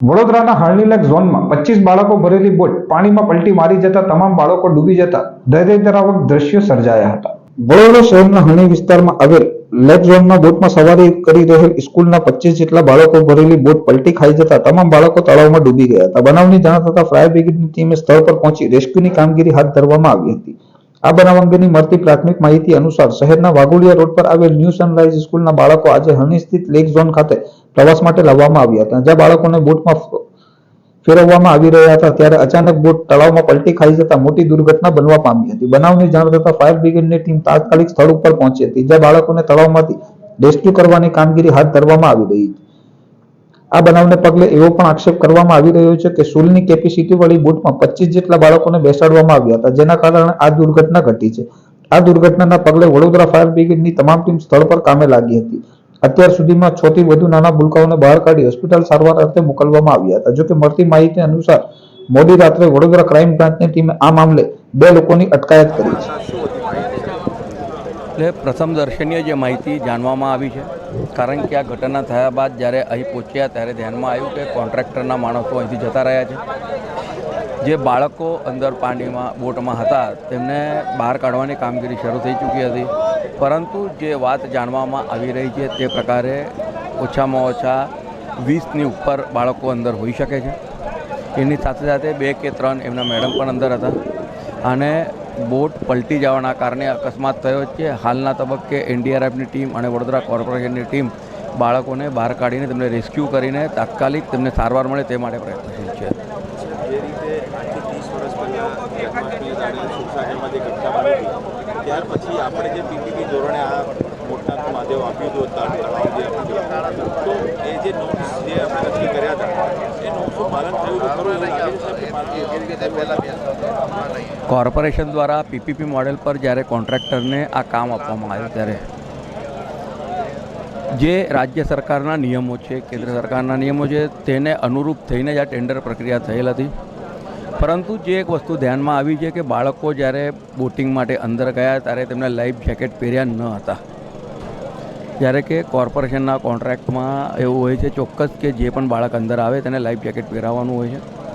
વડોદરાના હળનીલેક ઝોનમાં પચીસ બાળકો ભરેલી બોટ પાણીમાં પલટી મારી જતા તમામ બાળકો ડૂબી જતા હૃદયદ્રાવક દ્રશ્યો સર્જાયા હતા. વડોદરા શહેરના હરણી વિસ્તારમાં આવેલ લેક ઝોનમાં બોટમાં સવારી કરી રહેલ સ્કૂલના પચીસ જેટલા બાળકો ભરેલી બોટ પલટી ખાઈ જતા તમામ બાળકો તળાવમાં ડૂબી ગયા હતા. બનાવની જાણ થતા ફાયર બ્રિગેડની ટીમે સ્થળ પર પહોંચી રેસ્ક્યુની કામગીરી હાથ ધરવામાં આવી હતી. આ બનાવ અંગેની મળતી પ્રાથમિક માહિતી અનુસાર શહેરના વાઘોડિયા રોડ પર આવેલ ન્યૂ સનરાઈઝ સ્કૂલના બાળકો આજે હરણી સ્થિત લેક ઝોન ખાતે પ્રવાસ માટે લાવવામાં આવ્યા હતા. જ્યાં બાળકોને બોટમાં ફેરવવામાં આવી રહ્યા હતા, ત્યારે અચાનક બોટ તળાવમાં પલટી ખાઈ જતા મોટી દુર્ઘટના બનવા પામી હતી. બનાવની જાણ થતા ફાયર બ્રિગેડની ટીમ તાત્કાલિક સ્થળ ઉપર પહોંચી હતી, જ્યાં બાળકોને તળાવમાંથી રેસ્ક્યુ કરવાની કામગીરી હાથ ધરવામાં આવી રહી હતી. આ બનાવને પગલે એવો પણ આક્ષેપ કરવામાં આવી રહ્યો છે કે સ્કૂલની કેપેસિટી વાળી બોટમાં પચીસ જેટલા બાળકોને બેસાડવામાં આવ્યા હતા, જેના કારણે આ દુર્ઘટના ઘટી છે. આ દુર્ઘટનાના પગલે વડોદરા ફાયર બ્રિગેડની તમામ ટીમ સ્થળ પર કામે લાગી હતી. અત્યાર સુધીમાં છ થી વધુ નાના ભૂલકાઓને બહાર કાઢી હોસ્પિટલ સારવાર અર્થે મોકલવામાં આવ્યા હતા. જોકે મળતી માહિતી અનુસાર, મોડી રાત્રે વડોદરા ક્રાઇમ બ્રાન્ચની ટીમે આ મામલે બે લોકોની અટકાયત કરી છે. પ્રથમ દર્શનીય જે માહિતી જાણવામાં આવી છે કારણ કે આ ઘટના થયા બાદ જ્યારે અહીં પહોંચ્યા ત્યારે ધ્યાનમાં આવ્યું કે કોન્ટ્રાક્ટરના માણસો અહીંથી જતા રહ્યા છે. જે બાળકો અંદર પાણીમાં, બોટમાં હતા, તેમને બહાર કાઢવાની કામગીરી શરૂ થઈ ચૂકી હતી. પરંતુ જે વાત જાણવામાં આવી રહી છે તે પ્રકારે ઓછામાં ઓછા વીસની ઉપર બાળકો અંદર હોઈ શકે છે. એની સાથે સાથે બે કે ત્રણ એમના મેડમ પણ અંદર હતા. અને બોટ પલટી જવાના કારણે અકસ્માત થયો છે. હાલના તબક્કે એનડીઆરએફની ટીમ અને વડોદરા કોર્પોરેશનની ટીમ બાળકોને બહાર કાઢીને તેમને રેસ્ક્યુ કરીને તાત્કાલિક તેમને સારવાર મળે તે માટે પ્રયત્નશીલ છે. ત્યાર પછી આપણે જે પીપીપી ધોરણે આ મોટનાથ મહાદેવ આપ્યું હતું તળ- તળાવ જે આપ્યું હતું તો એ જે નોમ્સ જે આપણે નક્કી કર્યા હતા એ નોમ્સનું પાલન થયું હતું ખરું એવું લાગે છે સાહેબ કે પાલન યોગ્ય રીતે થયું? કોર્પોરેશન દ્વારા પીપીપી મોડેલ પર જ્યારે કોન્ટ્રાક્ટરને આ કામ આપવામાં આવ્યું ત્યારે જે રાજ્ય સરકારના નિયમો છે, કેન્દ્ર સરકારના નિયમો છે, તેને અનુરૂપ થઈને જ આ ટેન્ડર પ્રક્રિયા થયેલ હતી. પરંતુ જે એક વસ્તુ ધ્યાનમાં આવી છે કે બાળકો જ્યારે બોટિંગ માટે અંદર ગયા ત્યારે તેમને લાઈફ જેકેટ પહેર્યા ન હતા. જ્યારે કે કોર્પોરેશનના કોન્ટ્રાક્ટમાં એવું હોય છે ચોક્કસ કે જે પણ બાળક અંદર આવે તેને લાઈફ જેકેટ પહેરાવવાનું હોય છે.